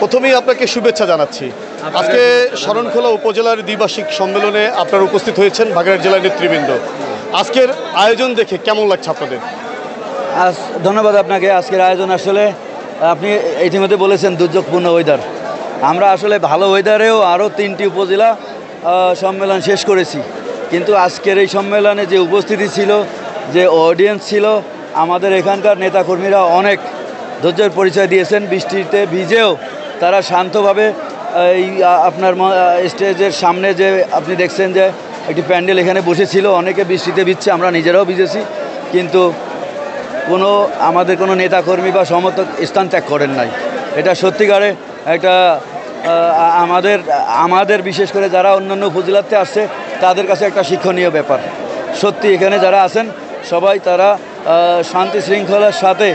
প্রথমেই আপনাকে শুভেচ্ছা জানাচ্ছি। আজকে শরণখোলা উপজেলার দ্বিবার্ষিক সম্মেলনে আপনারা উপস্থিত হয়েছেন বাগেরহাট জেলার নেতৃবৃন্দ। আজকের আয়োজন দেখে কেমন লাগছে আপনাদের? আজ ধন্যবাদ আপনাকে, আজকের আয়োজন আসলে, আপনি ইতিমধ্যে বলেছেন দুর্যোগপূর্ণ ওয়েদার আমরা আসলে ভালো ওয়েদারেও আরও তিনটি উপজেলা সম্মেলন শেষ করেছি। কিন্তু আজকের এই সম্মেলনে যে উপস্থিতি ছিল, যে অডিয়েন্স ছিল, আমাদের এখানকার নেতাকর্মীরা অনেক ধৈর্যের পরিচয় দিয়েছেন, বৃষ্টিতে ভিজেও তারা শান্তভাবে এই আপনার স্টেজের সামনে যে আপনি দেখছেন যে একটি প্যান্ডেল এখানে বসেছিল, অনেকে বৃষ্টিতে ভিজছে, আমরা নিজেরাও ভিজেছি, কিন্তু কোনো, আমাদের কোনো নেতাকর্মী বা সমর্থক স্থান ত্যাগ করেন নাই। এটা সত্যিকারে একটা আমাদের আমাদের বিশেষ করে যারা অন্যান্য উপজেলাতে আসছে, তাদের কাছে একটা শিক্ষণীয় ব্যাপার। সত্যি এখানে যারা আছেন, সবাই তারা শান্তি শৃঙ্খলার সাথে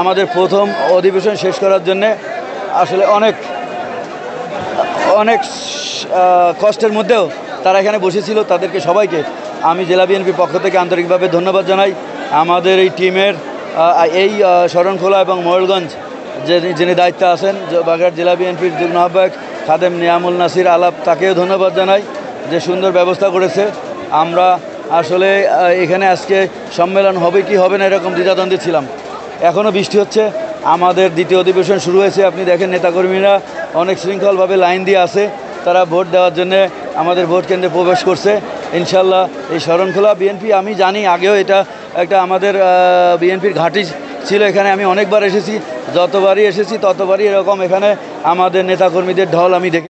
আমাদের প্রথম অধিবেশন শেষ করার জন্যে আসলে অনেক অনেক কষ্টের মধ্যেও তারা এখানে বসেছিল তাদেরকে সবাইকে। আমি জেলা বিএনপির পক্ষ থেকে আন্তরিকভাবে ধন্যবাদ জানাই। আমাদের এই টিমের এই শরণখোলা এবং ময়ূরগঞ্জ যিনি দায়িত্বে আছেন বাগেরহাট জেলা বিএনপির যুগ্ম আহ্বায়ক খাদেম নিয়ামুল নাসির আলাপ, তাকেও ধন্যবাদ জানাই যে সুন্দর ব্যবস্থা করেছে। আমরা আসলে এখানে আজকে সম্মেলন হবে কি হবে না এরকম দ্বিধাদ্বন্দ্বে ছিলাম। এখনও বৃষ্টি হচ্ছে আমাদের দ্বিতীয় অধিবেশন শুরু হয়েছে। আপনি দেখেন নেতাকর্মীরা অনেক শৃঙ্খলভাবে লাইন দিয়ে আছে। তারা ভোট দেওয়ার জন্য আমাদের ভোট কেন্দ্রে প্রবেশ করছে। ইনশাল্লাহ এই শরণখোলা বিএনপি, আমি জানি আগেও এটা একটা আমাদের বিএনপির ঘাঁটি ছিল এখানে। আমি অনেকবার এসেছি, যতবারই এসেছি ততবারই এরকম এখানে আমাদের নেতাকর্মীদের ঢল আমি দেখি